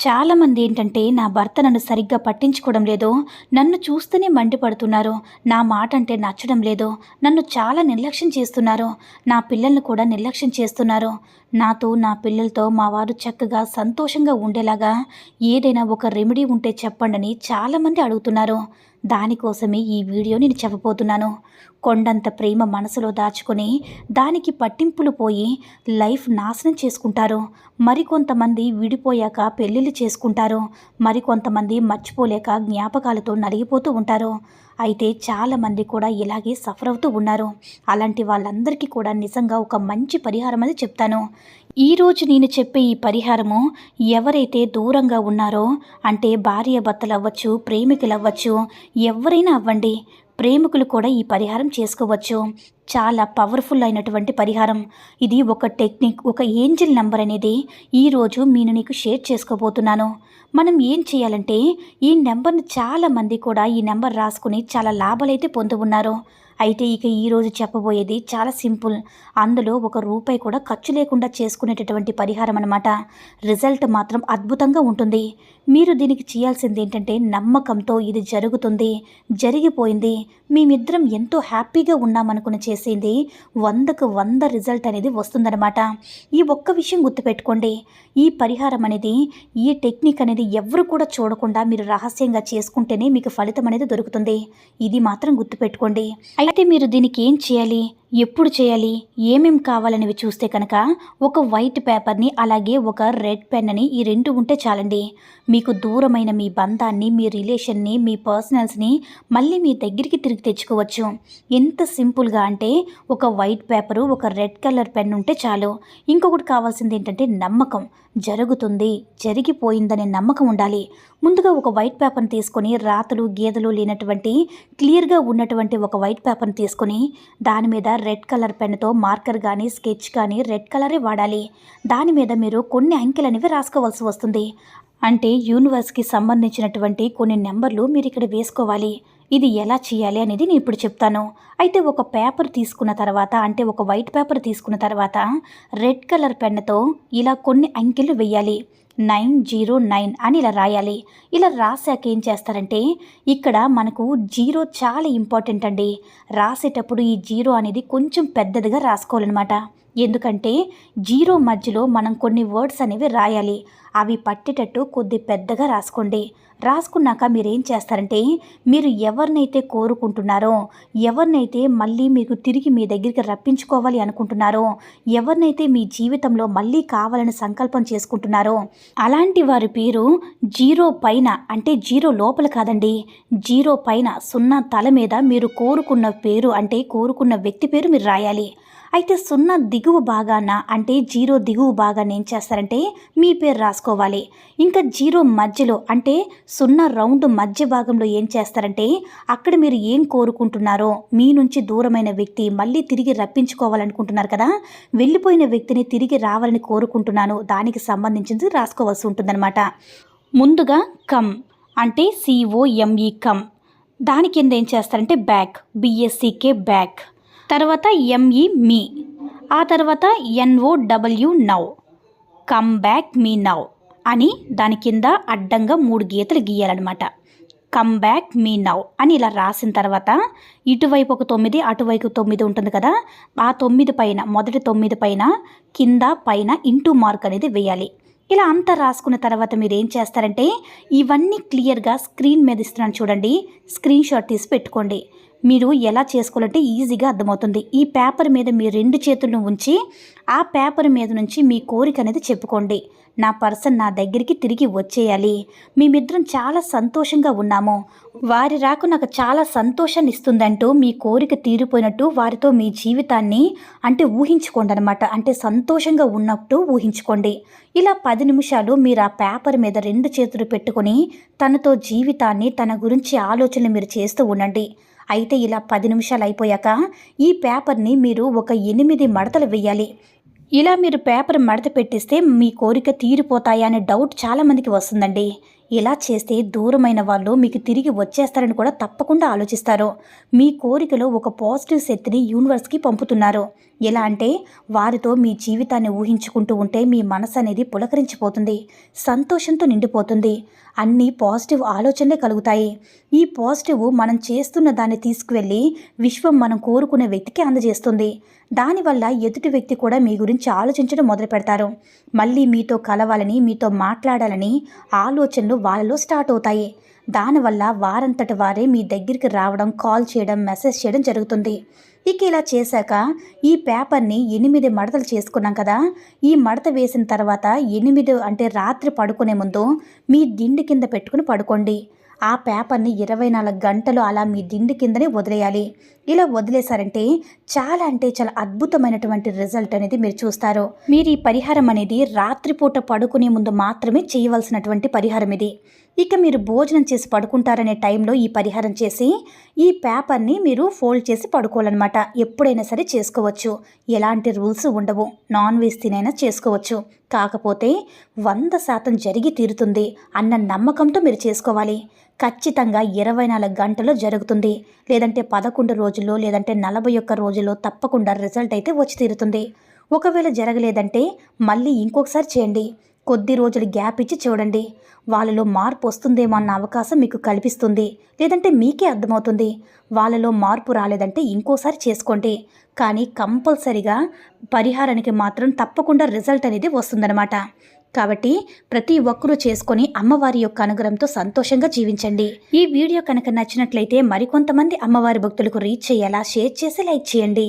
చాలామంది ఏంటంటే నా భర్త నన్ను సరిగ్గా పట్టించుకోవడం లేదు నన్ను చూస్తూనే మండిపడుతున్నారు. నా మాట అంటే నచ్చడం లేదు నన్ను చాలా నిర్లక్ష్యం చేస్తున్నారు. నా పిల్లల్ని కూడా నిర్లక్ష్యం చేస్తున్నారు. నాతో నా పిల్లలతో మా వారు చక్కగా సంతోషంగా ఉండేలాగా ఏదైనా ఒక రెమెడీ ఉంటే చెప్పండి చాలామంది అడుగుతున్నారు. దానికోసమే ఈ వీడియో నేను చెప్పబోతున్నాను. కొండంత ప్రేమ మనసులో దాచుకొని దానికి పట్టింపులు పోయి లైఫ్ నాశనం చేసుకుంటారు. మరికొంతమంది విడిపోయాక పెళ్ళిళ్ళు చేసుకుంటారు. మరికొంతమంది మర్చిపోలేక జ్ఞాపకాలతో నలిగిపోతూ ఉంటారు. అయితే చాలామంది కూడా ఇలాగే సఫర్ అవుతూ ఉన్నారు. అలాంటి వాళ్ళందరికీ కూడా నిజంగా ఒక మంచి పరిహారం అని చెప్తాను. ఈరోజు నేను చెప్పే ఈ పరిహారము ఎవరైతే దూరంగా ఉన్నారో అంటే భార్య భర్తలు అవ్వచ్చు ప్రేమికులు అవ్వచ్చు ఎవరైనా అవ్వండి. ప్రేమికులు కూడా ఈ పరిహారం చేసుకోవచ్చు. చాలా పవర్ఫుల్ అయినటువంటి పరిహారం. ఇది ఒక టెక్నిక్ ఒక ఏంజిల్ నంబర్ అనేది ఈరోజు నేను నీకు షేర్ చేసుకోబోతున్నాను. మనం ఏం చేయాలంటే ఈ నెంబర్ని చాలామంది కూడా ఈ నెంబర్ రాసుకుని చాలా లాభాలైతే పొంది ఉన్నారు. అయితే ఇక ఈరోజు చెప్పబోయేది చాలా సింపుల్ అందులో ఒక రూపాయి కూడా ఖర్చు లేకుండా చేసుకునేటటువంటి పరిహారం అనమాట రిజల్ట్ మాత్రం అద్భుతంగా ఉంటుంది. మీరు దీనికి చేయాల్సింది ఏంటంటే నమ్మకంతో ఇది జరుగుతుంది జరిగిపోయింది. మేమిద్దరం ఎంతో హ్యాపీగా ఉన్నామనుకుని చేసింది. వందకు వంద రిజల్ట్ అనేది వస్తుందన్నమాట. ఈ ఒక్క విషయం గుర్తుపెట్టుకోండి. ఈ పరిహారం అనేది ఈ టెక్నిక్ అనేది ఎవరు కూడా చూడకుండా మీరు రహస్యంగా చేసుకుంటేనే మీకు ఫలితం అనేది దొరుకుతుంది. ఇది మాత్రం గుర్తుపెట్టుకోండి. అయితే మీరు దీనికి ఏం చేయాలి? ఎప్పుడు చేయాలి? ఏమేం కావాలనేవి చూస్తే కనుక ఒక వైట్ పేపర్ని అలాగే ఒక రెడ్ పెన్ని ఈ రెండు ఉంటే చాలండి. మీకు దూరమైన మీ బంధాన్ని మీ రిలేషన్ని మీ పర్సనల్స్ని మళ్ళీ మీ దగ్గరికి తిరిగి తెచ్చుకోవచ్చు. ఎంత సింపుల్గా అంటే ఒక వైట్ పేపరు ఒక రెడ్ కలర్ పెన్ ఉంటే చాలు. ఇంకొకటి కావాల్సింది ఏంటంటే నమ్మకం. జరుగుతుంది జరిగిపోయిందనే నమ్మకం ఉండాలి. ముందుగా ఒక వైట్ పేపర్ని తీసుకొని రాతలు గీతలు లేనటువంటి క్లియర్గా ఉన్నటువంటి ఒక వైట్ పేపర్ని తీసుకొని దాని మీద రెడ్ కలర్ పెన్తో మార్కర్ కానీ స్కెచ్ కానీ రెడ్ కలరే వాడాలి. దాని మీద మీరు కొన్ని అంకెలు అనేవి రాసుకోవాల్సి వస్తుంది. అంటే యూనివర్స్కి సంబంధించినటువంటి కొన్ని నెంబర్లు మీరు ఇక్కడ వేసుకోవాలి. ఇది ఎలా చేయాలి అనేది నేను ఇప్పుడు చెప్తాను. అయితే ఒక పేపర్ తీసుకున్న తర్వాత అంటే ఒక వైట్ పేపర్ తీసుకున్న తర్వాత రెడ్ కలర్ పెన్నుతో ఇలా కొన్ని అంకెలు వేయాలి. నైన్ జీరో నైన్ అని ఇలా రాయాలి. ఇలా రాశాక ఏం చేస్తారంటే ఇక్కడ మనకు జీరో చాలా ఇంపార్టెంట్ అండి. రాసేటప్పుడు ఈ జీరో అనేది కొంచెం పెద్దదిగా రాసుకోవాలన్నమాట. ఎందుకంటే జీరో మధ్యలో మనం కొన్ని వర్డ్స్ అనేవి రాయాలి. అవి పట్టేటట్టు కొద్ది పెద్దగా రాసుకోండి. రాసుకున్నాక మీరేం చేస్తారంటే మీరు ఎవరినైతే కోరుకుంటున్నారో ఎవరినైతే మళ్ళీ మీకు తిరిగి మీ దగ్గరికి రప్పించుకోవాలి అనుకుంటున్నారో ఎవరినైతే మీ జీవితంలో మళ్ళీ కావాలని సంకల్పం చేసుకుంటున్నారో అలాంటి వారి పేరు జీరో పైన అంటే జీరో లోపల కాదండి జీరో పైన సున్నా తల మీద మీరు కోరుకున్న పేరు అంటే కోరుకున్న వ్యక్తి పేరు మీరు రాయాలి. అయితే సున్నా దిగువ భాగాన అంటే జీరో దిగువ భాగాన్ని ఏం చేస్తారంటే మీ పేరు రాసుకోవాలి. ఇంకా జీరో మధ్యలో అంటే సున్నా రౌండ్ మధ్య భాగంలో ఏం చేస్తారంటే అక్కడ మీరు ఏం కోరుకుంటున్నారో మీ నుంచి దూరమైన వ్యక్తి మళ్ళీ తిరిగి రప్పించుకోవాలనుకుంటున్నారు కదా వెళ్ళిపోయిన వ్యక్తిని తిరిగి రావాలని కోరుకుంటున్నాను దానికి సంబంధించింది రాసుకోవాల్సి ఉంటుందన్నమాట. ముందుగా కమ్ అంటే సిఓఎంఈ కమ్ దాని కింద ఏం చేస్తారంటే బ్యాక్ బిఎస్సికే బ్యాక్. తర్వాత ఎంఈ మీ ఆ తర్వాత N O W now come back me now అని దాని కింద అడ్డంగా మూడు గీతలు గీయాలన్నమాట. కమ్ బ్యాక్ మీ నౌ అని ఇలా రాసిన తర్వాత ఇటువైపు ఒక తొమ్మిది అటువైపు తొమ్మిది ఉంటుంది కదా? ఆ తొమ్మిది పైన మొదటి తొమ్మిది పైన కింద పైన ఇంటూ మార్క్ అనేది వేయాలి. ఇలా అంతా రాసుకున్న తర్వాత మీరు ఏం చేస్తారంటే ఇవన్నీ క్లియర్గా స్క్రీన్ మీద ఇస్తున్నాను చూడండి. స్క్రీన్ షాట్ తీసి పెట్టుకోండి. మీరు ఎలా చేసుకోవాలంటే ఈజీగా అర్థమవుతుంది. ఈ పేపర్ మీద మీ రెండు చేతులను ఉంచి ఆ పేపర్ మీద నుంచి మీ కోరిక అనేది చెప్పుకోండి. నా పర్సన్ నా దగ్గరికి తిరిగి వచ్చేయాలి. మేమిద్దరం చాలా సంతోషంగా ఉన్నాము. వారి రాకు నాకు చాలా సంతోషాన్ని ఇస్తుందంటూ మీ కోరిక తీరిపోయినట్టు వారితో మీ జీవితాన్ని అంటే ఊహించుకోండి అనమాట అంటే సంతోషంగా ఉన్నట్టు ఊహించుకోండి. ఇలా పది నిమిషాలు మీరు ఆ పేపర్ మీద రెండు చేతులు పెట్టుకొని తనతో జీవితాన్ని తన గురించి ఆలోచనలు మీరు చేస్తూ ఉండండి. అయితే ఇలా పది నిమిషాలు అయిపోయాక ఈ పేపర్ని మీరు ఒక ఎనిమిది మడతలు వేయాలి. ఇలా మీరు పేపర్ మడత పెట్టిస్తే మీ కోరిక తీరిపోతాయా అనే డౌట్ చాలామందికి వస్తుందండి. ఇలా చేస్తే దూరమైన వాళ్ళు మీకు తిరిగి వచ్చేస్తారని కూడా తప్పకుండా ఆలోచిస్తారు. మీ కోరికలో ఒక పాజిటివ్ శక్తిని యూనివర్స్కి పంపుతున్నారు. ఎలా అంటే వారితో మీ జీవితాన్ని ఊహించుకుంటూ ఉంటే మీ మనసు అనేది పులకరించిపోతుంది సంతోషంతో నిండిపోతుంది అన్ని పాజిటివ్ ఆలోచనలే కలుగుతాయి. ఈ పాజిటివ్ మనం చేస్తున్న దాన్ని తీసుకువెళ్ళి విశ్వం మనం కోరుకునే వ్యక్తికి అందజేస్తుంది. దానివల్ల ఎదుటి వ్యక్తి కూడా మీ గురించి ఆలోచించడం మొదలు పెడతారు మళ్ళీ మీతో కలవాలని మీతో మాట్లాడాలని ఆలోచనలు వాళ్ళలో స్టార్ట్ అవుతాయి. దానివల్ల వారంతటి వారే మీ దగ్గరికి రావడం కాల్ చేయడం మెసేజ్ చేయడం జరుగుతుంది. ఇక ఇలా చేశాక ఈ పేపర్ని ఎనిమిది మడతలు చేసుకున్నాం కదా. ఈ మడత వేసిన తర్వాత ఎనిమిది అంటే రాత్రి పడుకునే ముందు మీ దిండి కింద పెట్టుకుని పడుకోండి. ఆ పేపర్ని ఇరవై నాలుగు గంటలు అలా మీ దిండి కిందనే వదిలేయాలి. ఇలా వదిలేశారంటే చాలా అంటే చాలా అద్భుతమైనటువంటి రిజల్ట్ అనేది మీరు చూస్తారు. మీరు ఈ పరిహారం అనేది రాత్రిపూట పడుకునే ముందు మాత్రమే చేయవలసినటువంటి పరిహారం ఇది. ఇక మీరు భోజనం చేసి పడుకుంటారనే టైంలో ఈ పరిహారం చేసి ఈ పేపర్ని మీరు ఫోల్డ్ చేసి పడుకోవాలన్నమాట. ఎప్పుడైనా సరే చేసుకోవచ్చు. ఎలాంటి రూల్స్ ఉండవు. నాన్ వెజ్ తినైనా చేసుకోవచ్చు. కాకపోతే వంద శాతం జరిగి తీరుతుంది అన్న నమ్మకంతో మీరు చేసుకోవాలి. ఖచ్చితంగా ఇరవై నాలుగు గంటలో జరుగుతుంది. లేదంటే పదకొండు రోజుల్లో లేదంటే నలభై ఒక్క రోజుల్లో తప్పకుండా రిజల్ట్ అయితే వచ్చి తీరుతుంది. ఒకవేళ జరగలేదంటే మళ్ళీ ఇంకొకసారి చేయండి. కొద్ది రోజులు గ్యాప్ ఇచ్చి చూడండి. వాళ్ళలో మార్పు వస్తుందేమో అన్న అవకాశం మీకు కల్పిస్తుంది. లేదంటే మీకే అర్థమవుతుంది. వాళ్ళలో మార్పు రాలేదంటే ఇంకోసారి చేసుకోండి. కానీ కంపల్సరిగా పరిహారానికి మాత్రం తప్పకుండా రిజల్ట్ అనేది వస్తుందన్నమాట. కాబట్టి ప్రతి ఒక్కరూ చేసుకొని అమ్మవారి యొక్క అనుగ్రహంతో సంతోషంగా జీవించండి. ఈ వీడియో కనుక నచ్చినట్లయితే మరికొంతమంది అమ్మవారి భక్తులకు రీచ్ చేయాలా షేర్ చేసి లైక్ చేయండి.